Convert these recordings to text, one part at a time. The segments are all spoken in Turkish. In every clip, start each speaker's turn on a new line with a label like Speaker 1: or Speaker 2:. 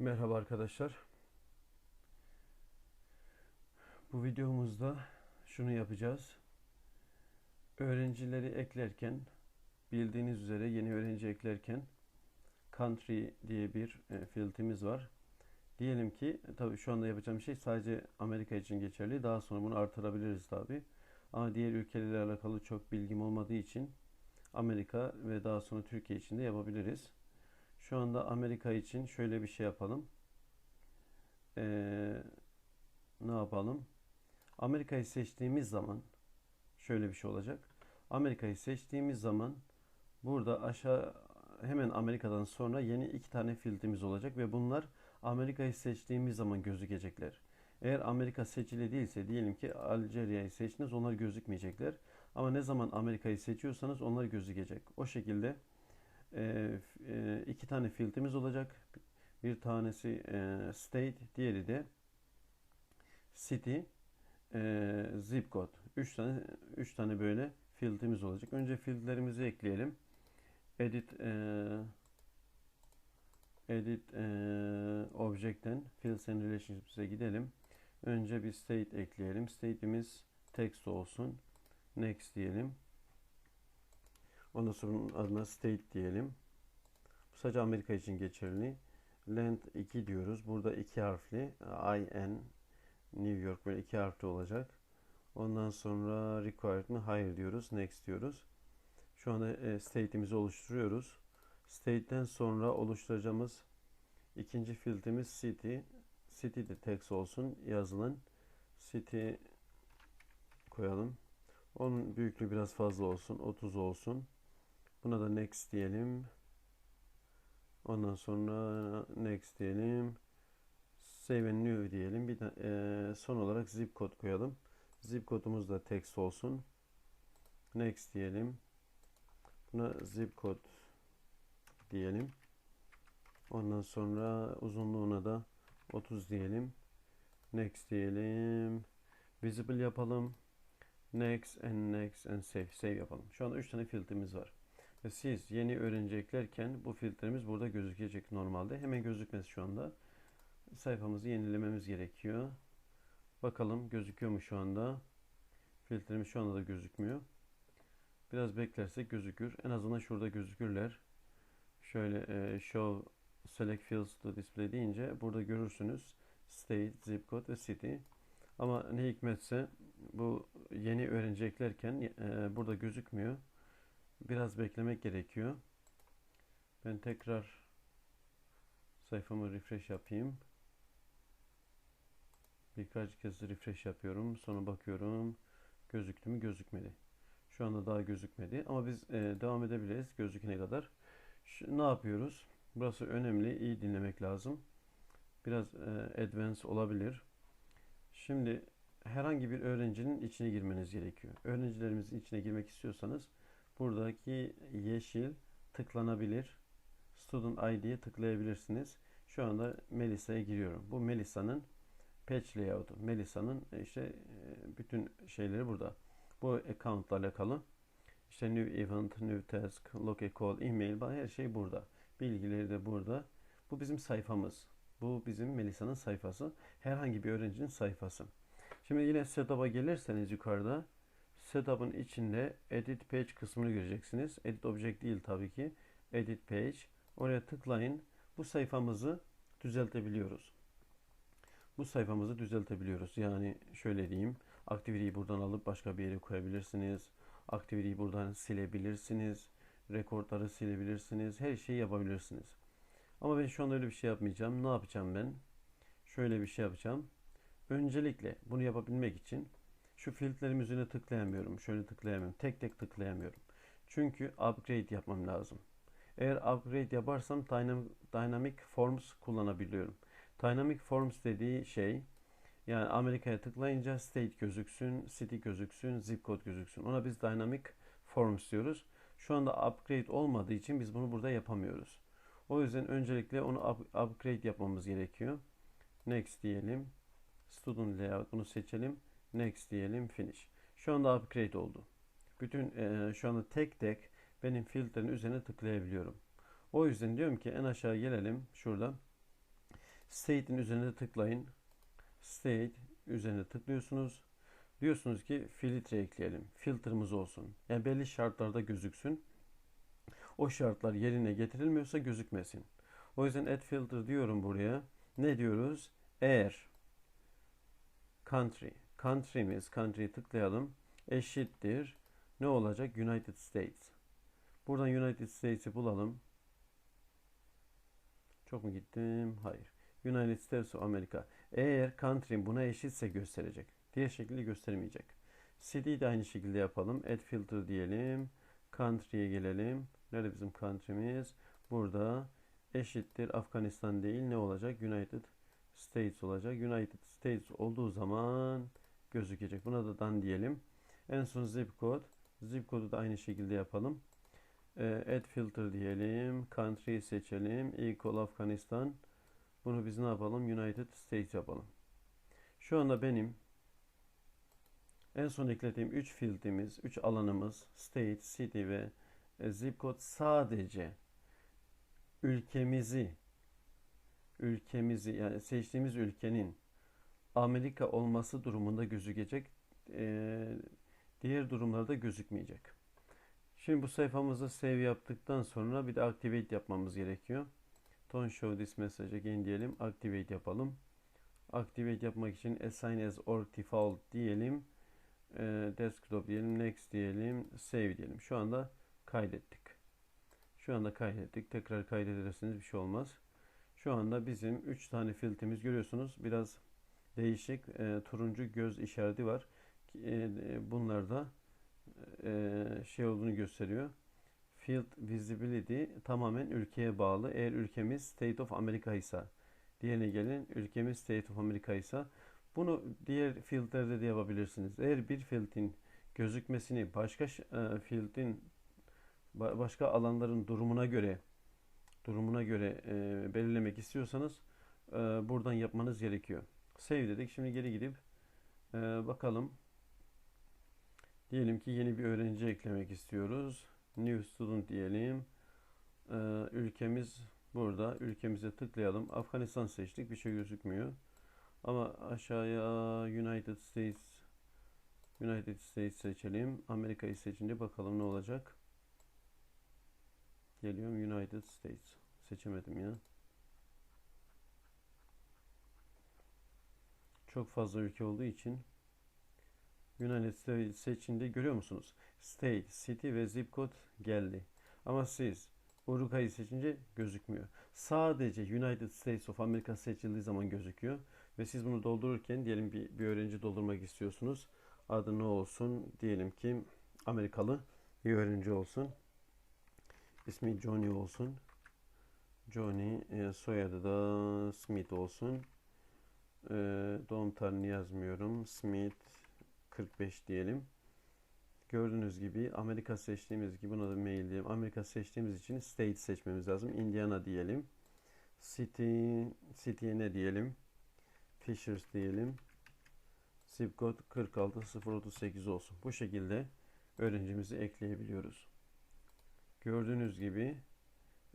Speaker 1: Merhaba arkadaşlar. Bu videomuzda şunu yapacağız. Öğrencileri eklerken bildiğiniz üzere yeni öğrenci eklerken country diye bir e, filtremiz var. Diyelim ki tabii şu anda yapacağım şey sadece Amerika için geçerli. Daha sonra bunu artırabiliriz tabii. Ama diğer ülkelerle alakalı çok bilgim olmadığı için Amerika ve daha sonra Türkiye için de yapabiliriz. Şu anda Amerika için şöyle bir şey yapalım. Ee, ne yapalım? Amerika'yı seçtiğimiz zaman şöyle bir şey olacak. Amerika'yı seçtiğimiz zaman burada aşağı hemen Amerika'dan sonra yeni iki tane filtremiz olacak ve bunlar Amerika'yı seçtiğimiz zaman gözükecekler. Eğer Amerika seçili değilse diyelim ki Alcerya'yı seçtiniz onlar gözükmeyecekler. Ama ne zaman Amerika'yı seçiyorsanız onlar gözükecek. O şekilde e, e, iki tane filtremiz olacak. Bir tanesi e, state, diğeri de city, e, zip code. Üç tane üç tane böyle filtremiz olacak. Önce filtrelerimizi ekleyelim. Edit e, edit object'ten fields and relationships'e gidelim. Önce bir state ekleyelim. State'imiz text olsun. Next diyelim. Ondan sonra adına state diyelim. Bu sadece Amerika için geçerli. Length 2 diyoruz. Burada iki harfli. IN New York böyle iki harfli olacak. Ondan sonra required mı? Hayır diyoruz. Next diyoruz. Şu anda e, state'imizi oluşturuyoruz. State'den sonra oluşturacağımız ikinci filtremiz city. City de text olsun yazılan. City koyalım. Onun büyüklüğü biraz fazla olsun. 30 olsun. Buna da next diyelim. Ondan sonra next diyelim. Save and new diyelim. Bir de e, son olarak zip kod koyalım. Zip kodumuz da text olsun. Next diyelim. Buna zip kod diyelim. Ondan sonra uzunluğuna da 30 diyelim. Next diyelim. Visible yapalım. Next and next and save. Save yapalım. Şu anda 3 tane filtremiz var. Ve siz yeni öğrenci eklerken bu filtremiz burada gözükecek normalde. Hemen gözükmez şu anda. Sayfamızı yenilememiz gerekiyor. Bakalım gözüküyor mu şu anda? Filtremiz şu anda da gözükmüyor. Biraz beklersek gözükür. En azından şurada gözükürler. Şöyle e, show select fields to display deyince burada görürsünüz. State, zip code ve city. Ama ne hikmetse bu yeni öğrenci eklerken e, burada gözükmüyor. Biraz beklemek gerekiyor. Ben tekrar sayfamı refresh yapayım. Birkaç kez refresh yapıyorum. Sonra bakıyorum. Gözüktü mü? Gözükmedi. Şu anda daha gözükmedi. Ama biz e, devam edebiliriz gözükene kadar. Şu, ne yapıyoruz? Burası önemli. İyi dinlemek lazım. Biraz e, advanced olabilir. Şimdi herhangi bir öğrencinin içine girmeniz gerekiyor. Öğrencilerimizin içine girmek istiyorsanız buradaki yeşil tıklanabilir. Student ID'ye tıklayabilirsiniz. Şu anda Melisa'ya giriyorum. Bu Melisa'nın patch layout'u. Melisa'nın işte e, bütün şeyleri burada. Bu account'la alakalı. İşte new event, new task, locate call, email, her şey burada. Bilgileri de burada. Bu bizim sayfamız. Bu bizim Melisa'nın sayfası. Herhangi bir öğrencinin sayfası. Şimdi yine setup'a gelirseniz yukarıda setup'ın içinde edit page kısmını göreceksiniz. Edit object değil tabii ki. Edit page. Oraya tıklayın. Bu sayfamızı düzeltebiliyoruz. Bu sayfamızı düzeltebiliyoruz. Yani şöyle diyeyim. Activity'yi buradan alıp başka bir yere koyabilirsiniz. Activity'yi buradan silebilirsiniz. Rekortları silebilirsiniz. Her şeyi yapabilirsiniz. Ama ben şu an öyle bir şey yapmayacağım. Ne yapacağım ben? Şöyle bir şey yapacağım. Öncelikle bunu yapabilmek için şu filtrelerim üzerine tıklayamıyorum. Şöyle tıklayamıyorum. Tek tek tıklayamıyorum. Çünkü upgrade yapmam lazım. Eğer upgrade yaparsam Dynamic Forms kullanabiliyorum. Dynamic Forms dediği şey yani Amerika'ya tıklayınca state gözüksün, city gözüksün, zip code gözüksün. Ona biz Dynamic Forms diyoruz. Şu anda upgrade olmadığı için biz bunu burada yapamıyoruz. O yüzden öncelikle onu up, upgrade yapmamız gerekiyor. Next diyelim. Student Layout bunu seçelim. Next diyelim. Finish. Şu anda upgrade oldu. Bütün e, şu anda tek tek benim filtrenin üzerine tıklayabiliyorum. O yüzden diyorum ki en aşağı gelelim. Şurada. State'in üzerine tıklayın. State üzerine tıklıyorsunuz. Diyorsunuz ki filtre ekleyelim. Filtremiz olsun. Yani belli şartlarda gözüksün. O şartlar yerine getirilmiyorsa gözükmesin. O yüzden add filter diyorum buraya. Ne diyoruz? Eğer country, country'miz, country'yi tıklayalım. Eşittir. Ne olacak? United States. Buradan United States'i bulalım. Çok mu gittim? Hayır. United States of America. Eğer country buna eşitse gösterecek. Diğer şekilde göstermeyecek. City'yi de aynı şekilde yapalım. Add filter diyelim. Country'ye gelelim. Nerede bizim country'miz? Burada eşittir Afganistan değil ne olacak? United States olacak. United States olduğu zaman gözükecek. Buna da dan diyelim. En son zip code. Zip kodu da aynı şekilde yapalım. E, add filter diyelim. Country seçelim. Equal Afganistan. Bunu biz ne yapalım? United States yapalım. Şu anda benim en son eklediğim 3 field'imiz, 3 alanımız state, city ve e, zip code sadece ülkemizi ülkemizi yani seçtiğimiz ülkenin Amerika olması durumunda gözükecek. E, diğer durumlarda gözükmeyecek. Şimdi bu sayfamızı save yaptıktan sonra bir de activate yapmamız gerekiyor. Don't show this message again diyelim. Activate yapalım. Activate yapmak için assign as or default diyelim. E, desktop diyelim. Next diyelim. Save diyelim. Şu anda kaydettik. Şu anda kaydettik. Tekrar kaydederseniz bir şey olmaz. Şu anda bizim 3 tane filtremiz görüyorsunuz. Biraz değişik e, turuncu göz işareti var. E, bunlar da e, şey olduğunu gösteriyor. Field visibility tamamen ülkeye bağlı. Eğer ülkemiz State of America ise diğerine gelin ülkemiz State of America ise bunu diğer fieldlerde de yapabilirsiniz. Eğer bir fieldin gözükmesini başka e, fieldin başka alanların durumuna göre durumuna göre e, belirlemek istiyorsanız e, buradan yapmanız gerekiyor. Save dedik. Şimdi geri gidip e, bakalım. Diyelim ki yeni bir öğrenci eklemek istiyoruz. New student diyelim. E, ülkemiz burada. Ülkemize tıklayalım. Afganistan seçtik. Bir şey gözükmüyor. Ama aşağıya United States United States seçelim. Amerika'yı seçince bakalım ne olacak. Geliyorum United States. Seçemedim ya. Çok fazla ülke olduğu için States seçinde görüyor musunuz? State, City ve Zip Code geldi. Ama siz Uruguay'ı seçince gözükmüyor. Sadece United States of America seçildiği zaman gözüküyor. Ve siz bunu doldururken diyelim bir, bir öğrenci doldurmak istiyorsunuz. Adı ne olsun? Diyelim ki Amerikalı bir öğrenci olsun. İsmi Johnny olsun. Johnny e, soyadı da Smith olsun. E, doğum tarihini yazmıyorum. Smith 45 diyelim. Gördüğünüz gibi Amerika seçtiğimiz gibi buna da mail diyelim. Amerika seçtiğimiz için state seçmemiz lazım. Indiana diyelim. City, city'ye ne diyelim? Fishers diyelim. Zip code 46038 olsun. Bu şekilde öğrencimizi ekleyebiliyoruz. Gördüğünüz gibi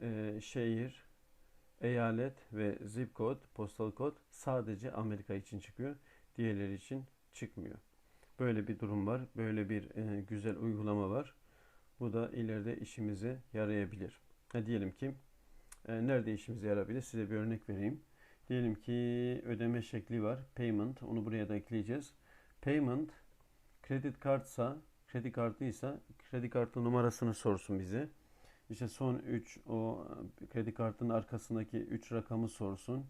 Speaker 1: e, şehir, eyalet ve zip kod, postal kod sadece Amerika için çıkıyor. Diğerleri için çıkmıyor. Böyle bir durum var. Böyle bir e, güzel uygulama var. Bu da ileride işimize yarayabilir. Ha, diyelim ki e, nerede işimize yarayabilir? Size bir örnek vereyim. Diyelim ki ödeme şekli var. Payment. Onu buraya da ekleyeceğiz. Payment kredi kartsa kredi kartıysa kredi kartı numarasını sorsun bize. İşte son 3 o kredi kartının arkasındaki 3 rakamı sorsun.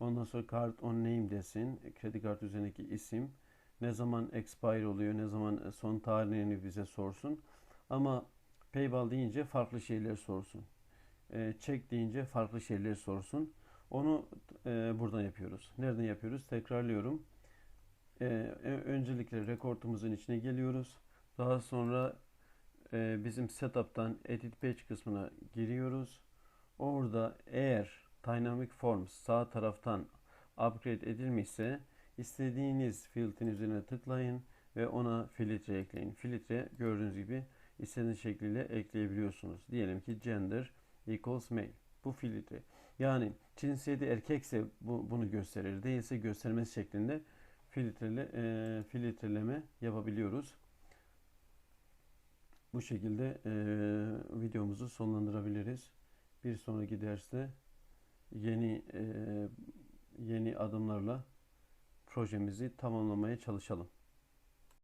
Speaker 1: Ondan sonra kart on name desin. Kredi kartı üzerindeki isim. Ne zaman expire oluyor, ne zaman son tarihini bize sorsun. Ama PayPal deyince farklı şeyler sorsun. E, check deyince farklı şeyler sorsun. Onu e, buradan yapıyoruz. Nereden yapıyoruz? Tekrarlıyorum. E, öncelikle rekordumuzun içine geliyoruz. Daha sonra e, bizim setup'tan edit page kısmına giriyoruz. Orada eğer Dynamic Forms sağ taraftan upgrade edilmişse istediğiniz field'in üzerine tıklayın ve ona filtre ekleyin. Filtre gördüğünüz gibi istediğiniz şekliyle ekleyebiliyorsunuz. Diyelim ki gender equals male. Bu filtre. Yani cinsiyeti erkekse bu, bunu gösterir. Değilse göstermesi şeklinde filtrele, e, filtreleme yapabiliyoruz. Bu şekilde e, videomuzu sonlandırabiliriz. Bir sonraki derste yeni e, yeni adımlarla projemizi tamamlamaya çalışalım.